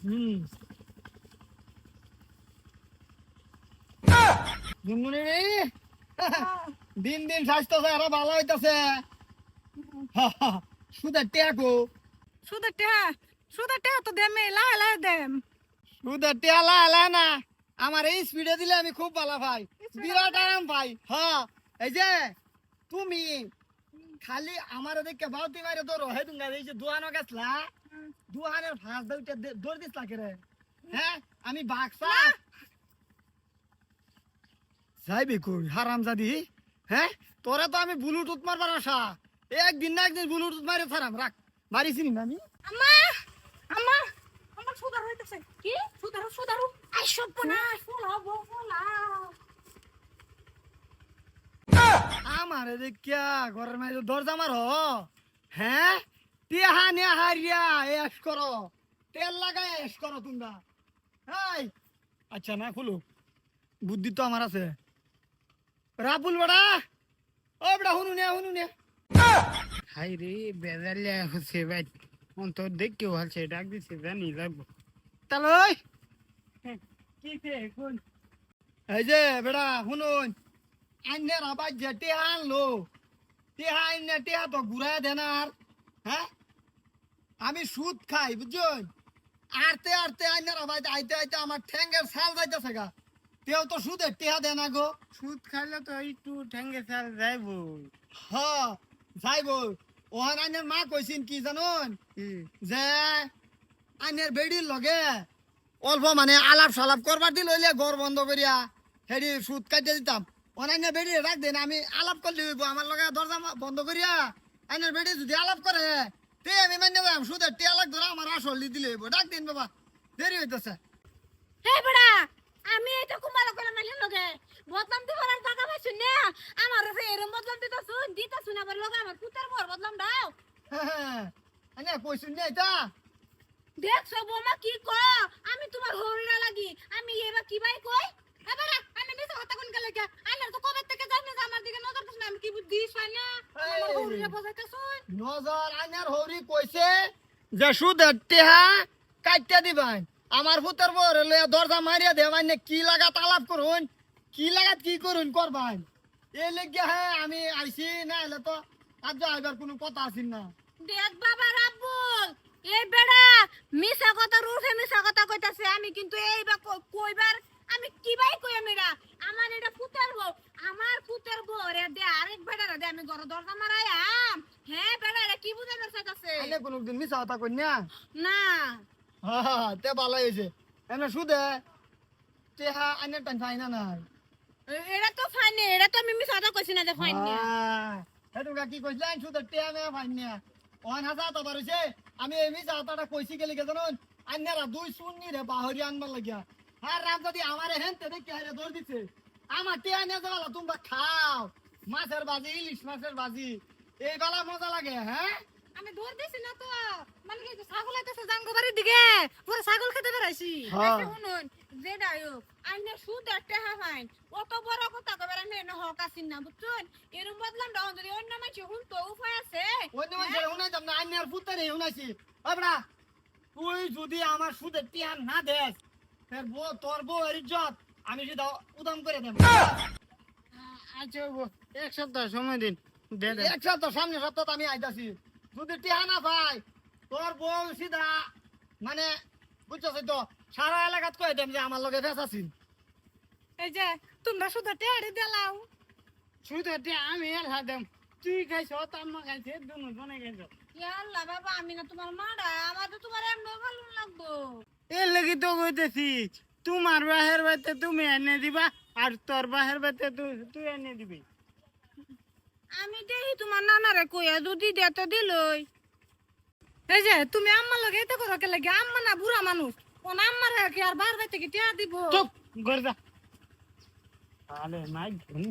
হুম। রে দিন দিন আরও ভালো হইতাছে। সুদের টেকো সুদের টেহা? সুদের টেহা তো দেমে দেম। সুদের এলা না। আমার এই স্পিডে দিলে আমি খুব ভালো ভাই বিরাট আরাম ভাই হ্যাঁ এই যে তুমি খালি আমার দেখে বাউতি মারে ধরো। হে তুমি এই যে দোহানো গেছলা দোহানের ফাঁস দৌড় দিস লাগে রে। হ্যাঁ আমি বাক্সা। যাইবি কই হারাম জাদি হ্যাঁ তোরা তো আমি ব্লুটুথ মারবার আশা। একদিন না একদিন ব্লুটুথ মারে ছাড়াম রাখ। মারিছিনি না আমি? আম্মা আম্মা আমার সুদার হইতেছে। কি? সুদার সুদার? আই সব না ফুলাও আমার দেখিয়া ঘরের মাঝে দরজা মার। হ্যাঁ টিহা নিয়া হারিয়া এস করো তেল লাগাই এস করো তোমরা। এই আচ্ছা না খুলো। বুদ্ধি তো আমার আছে। রাবুল বড়া ও বড়া হুনু নে হুনু নে। হাই রে বেজালে হচ্ছে ভাই। অন তো দেখতেও ভালছে ডাক দিছে জানি লাগবো। তাহলে ওই। কি কে কোন এই যে বেড়া শুনুন আইনের আবার যে টিহা আনলো টিহা আইনে টিহা তো ঘুরাই দেন আর হ্যাঁ? আমি সুদ খাই বুঝছেন? আরতে আরতে আইনের আবার আইতে আইতে আমার ঠ্যাঙ্গের ছাল যাইতেছে গা। তেও তো সুদের টিহা দেনা গো। সুদ খাইলে তো একটু ঠেঙ্গে চাল যাইবো হ যাইব ওহান আইনের মা কইছিন কি জানুন? যে আইনের বেডির লগে অল্প মানে আলাপ সালাপ করবার দিল হইলে ঘর বন্ধ করিয়া হেৰি সুদ কাটিয়ে দিতাম। অনান্য বেডি রাখ দেন আমি আলাপ করলে আমার লগে দরজা বন্ধ করিয়া আইনের বেডি যদি আলাপ করে তে আমি মান্য যাম সুদের টিয়া লাগ ধরা আমার আসল দিলে ডাক দিন বাবা দেরি হইতেছে। হে বড়া আমি এটা কুমার করে মাইলে লগে। বদলাম দি বলার টাকা পাইছু না আমার কাছে এরম বদলাম দিতা শুন দিতা শুন আবার লগে আমার পুতার বর বদলাম দাও। এনে কইছুন নে এটা। দেখছ বোমা কি ক আমি তোমার হরিণা লাগি আমি এবার কি ভাই কই? এবার আমি মিছা কথা কোন গেলে কে? আইনার তো কবে থেকে জানি আমার দিকে নজর দিস না আমি কি পাই না? আমার এই। হরিণা বজাইতেছুন নজর আইনার হরি কইছে যে সুদের টিহা কাটিয়ে দিবাই আমার পুতের বর দরজা মারিয়া দেবাই নে, কি লাগাত আলাপ করুন? কি লাগাত কি করুন করবাই এই লেগে হ্যাঁ আমি আইছি, না এলে তো আজ আইবার কোনো কথা আসিন না। দেখ বাবা রাব্বুল, এই বেড়া মিছা কথা রুফে মিছা কথা কইতাছে। আমি কিন্তু এইবার কইবার, আমি কি ভাই কই আমি রা আমার এটা পুতের বউ আমার পুতের বউ রে দে দে আমি ঘর দরজা হ্যাঁ বেড়া কি মিছা কথা কই না। না। হ্যাঁ তে ভালো হয়েছে এমনি সুদে টিহা আইনের টান চাই না এটা তো ফাইনে এটা তো আমি মিছা কথা কইছি না যে ফাইন না। সেইটো কি কইছিলেন সুদের টিহা মে ফাইন নিয়া অন তো বারছে আমি এই মিছা কথাটা কইছি গেলি কে আন্যারা দুই শূন্য রে বাহরি আনবার লাগিয়া। আর রাম যদি আমারে হেনতে দেখে দৌড় দিছে আমার টিহা নিয়ে যাওয়ালা তোমরা খাও। মাছের বাজি ইলিশ মাছের বাজি এই বেলা মজা লাগে হ্যাঁ? আমি দৌড় দিছি না তো। মানে কি ছাগল আইতেছে জাঙ্গো বাড়ির দিকে? পুরো ছাগল খেতে বেরাইছি হ্যাঁ। শুনুন যে আইনে সুদ একটা হাফাইন অত বড় কথা কবে আমি এনে হক আসিন না বুঝছেন? এরম বদলাম ডাউন যদি অন্য মানুষ হুন তো উপায় আছে? অন্য মানুষের শুনাইতাম না আন্যার পুত্রে শুনাইছি abra তুই যদি আমার সুদের টিহা না দেস তোর বউ তোর বউ এর ইজ্জত আমি সেটা উদাম করে দেব। আচ্ছা এক সপ্তাহ সময় দিন। দে দে। এক সপ্তাহ সামনে সপ্তাহ আমি আইতাছি। যদি টিহা না পাই তোর বউ সিধা মানে বুঝছস তো সারা এলাকাত কয়ে দেম যে আমার লগে ফেস আছিস এই যে তোমরা শুধু টেড়ে দিলাও সুদ হতে আমি এর হাদাম তুই খাইছ তাম্মা খাইছে দুনো জনে খাইছ। আল্লাহ বাবা আমি না তোমার মারা আমার তো তোমার এমন ভালো লাগবো। এর লাগি তো কইতেছি। তোমার বাহের বাতে তুমি এনে দিবা আর তোর বাহের বাতে তুই এনে দিবি আমি দেখি তোমার নানারে কইয়া দুধি দে তো দিলই এই যে তুমি আম্মার লগে এটা করো কে লাগে আম্মা না বুড়া মানুষ কোন আম্মার কি আর বার বাইতে কি টিয়া দিব চুপ গর্দা আলে মাই ধুন